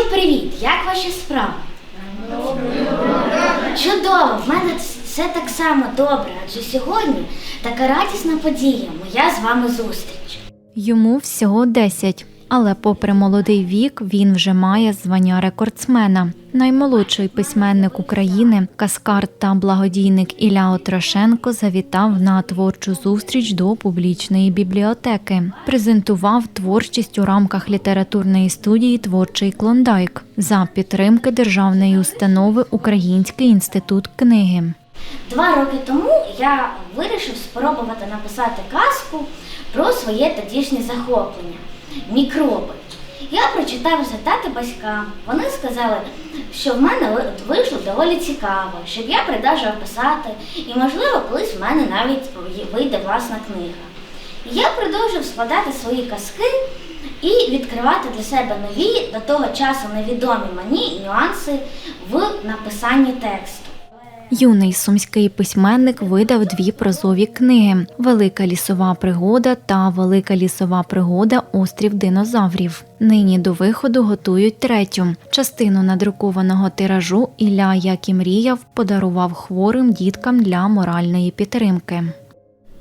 Всім привіт! Як ваші справи? Чудово! В мене все так само добре, адже сьогодні така радісна подія. Моя з вами зустріч. Йому всього 10, але попри молодий вік, він вже має звання рекордсмена. Наймолодший письменник України, каскар та благодійник Ілля Отрошенко завітав на творчу зустріч до публічної бібліотеки. Презентував творчість у рамках літературної студії Творчий клондайк за підтримки державної установи Український інститут книги. Два роки тому я вирішив спробувати написати казку про своє тодішнє захоплення мікроби. Я прочитав результати батькам. Вони сказали, що в мене вийшло доволі цікаво, щоб я продовжував писати, і, можливо, колись в мене навіть вийде власна книга. Я продовжив складати свої казки і відкривати для себе нові, до того часу невідомі мені нюанси в написанні тексту. Юний сумський письменник видав дві прозові книги: Велика лісова пригода та Велика лісова пригода Острів динозаврів. Нині до виходу готують третю. Частину надрукованого тиражу Ілля, як і мріяв, подарував хворим діткам для моральної підтримки.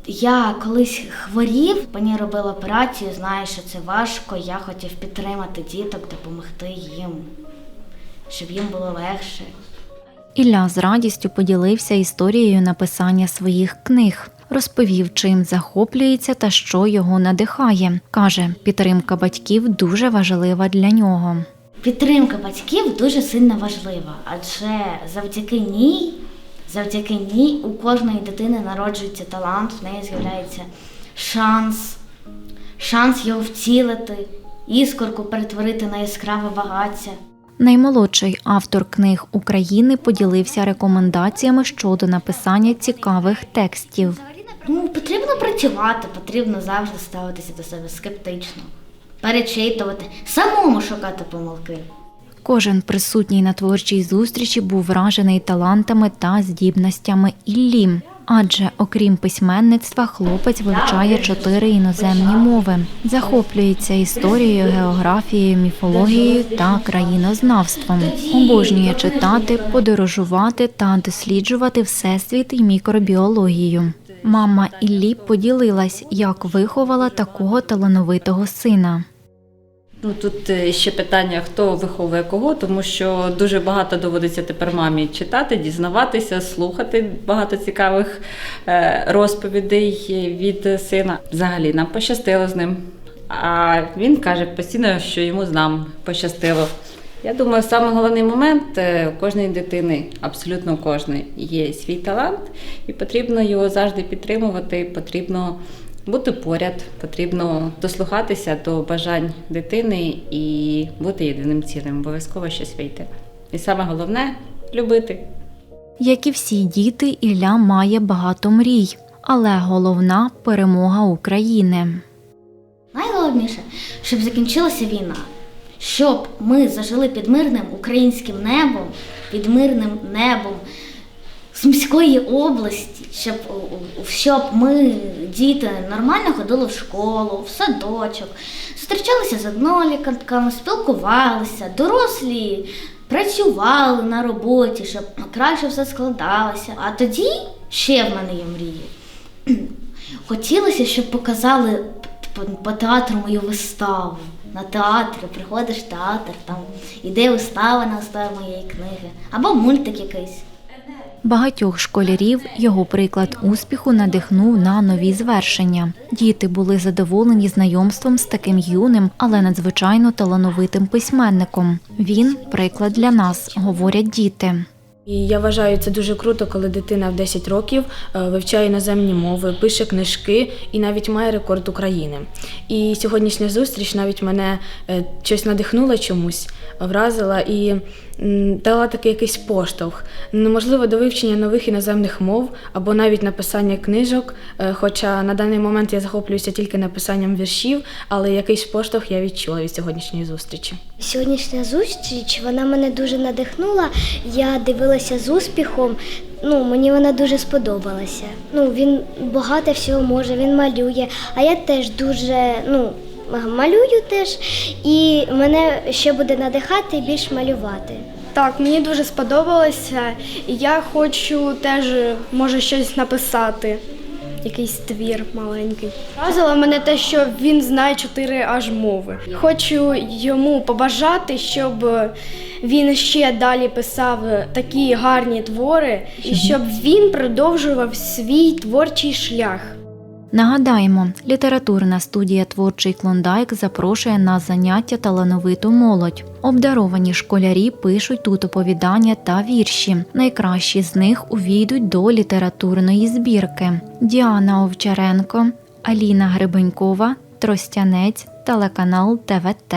Я колись хворів, мені робили операцію, знаю, що це важко. Я хотів підтримати діток, допомогти їм, щоб їм було легше. Ілля з радістю поділився історією написання своїх книг. Розповів, чим захоплюється та що його надихає. Каже, підтримка батьків дуже важлива для нього. Підтримка батьків дуже сильно важлива, адже завдяки ній, завдяки ній у кожної дитини народжується талант, в неї з'являється шанс, шанс його вцілити, іскорку перетворити на яскраве багаття. Наймолодший автор книг України поділився рекомендаціями щодо написання цікавих текстів. Ну, потрібно працювати, потрібно завжди ставитися до себе скептично, перечитувати, самому шукати помилки. Кожен присутній на творчій зустрічі був вражений талантами та здібностями Іллі. Адже, окрім письменництва, хлопець вивчає чотири іноземні мови, захоплюється історією, географією, міфологією та країнознавством. Обожнює читати, подорожувати та досліджувати всесвіт і мікробіологію. Мама Іллі поділилась, як виховала такого талановитого сина. Ну тут е, ще питання, хто виховує кого, тому що дуже багато доводиться тепер мамі читати, дізнаватися, слухати багато цікавих е, розповідей від сина. Взагалі нам пощастило з ним. А він каже постійно, що йому з нам пощастило. Я думаю, саме головний момент е, у кожної дитини, абсолютно у кожної, є свій талант, і потрібно його завжди підтримувати. Потрібно бути поряд, потрібно дослухатися до бажань дитини і бути єдиним цілим. Обов'язково щось вийти. І саме головне любити. Як і всі діти, Ілля має багато мрій, але головна перемога України. Найголовніше, щоб закінчилася війна, щоб ми зажили під мирним українським небом, під мирним небом Сумської області, щоб, щоб ми, діти, нормально ходили в школу, в садочок, зустрічалися з однолітками, спілкувалися, дорослі працювали на роботі, щоб краще все складалося. А тоді ще в мене є мрії. Хотілося, щоб показали по, театру мою виставу. На театрі приходиш в театр, там іде вистава на основі моєї книги, або мультик якийсь. Багатьох школярів його приклад успіху надихнув на нові звершення. Діти були задоволені знайомством з таким юним, але надзвичайно талановитим письменником. Він приклад для нас, говорять діти. І я вважаю це дуже круто, коли дитина в 10 років е, вивчає іноземні мови, пише книжки і навіть має рекорд України. І сьогоднішня зустріч навіть мене е, щось надихнула чомусь, вразила і дала такий якийсь поштовх. Ну, можливо, до вивчення нових іноземних мов або навіть написання книжок. е, Хоча на даний момент я захоплююся тільки написанням віршів, але якийсь поштовх я відчула від сьогоднішньої зустрічі. Сьогоднішня зустріч вона мене дуже надихнула. Я дивилася з успіхом. Ну, мені вона дуже сподобалася. Ну, він багато всього може, він малює. А я теж дуже, ну, малюю теж, і мене ще буде надихати більш малювати. Так, мені дуже сподобалося, я хочу теж, може, щось написати, якийсь твір маленький. Вразило мене те, що він знає чотири аж мови. Хочу йому побажати, щоб він ще далі писав такі гарні твори, і щоб він продовжував свій творчий шлях. Нагадаємо, літературна студія Творчий Клондайк запрошує на заняття талановиту молодь. Обдаровані школярі пишуть тут оповідання та вірші. Найкращі з них увійдуть до літературної збірки. Діана Овчаренко, Аліна Гребенькова, Тростянець, телеканал ТВТ.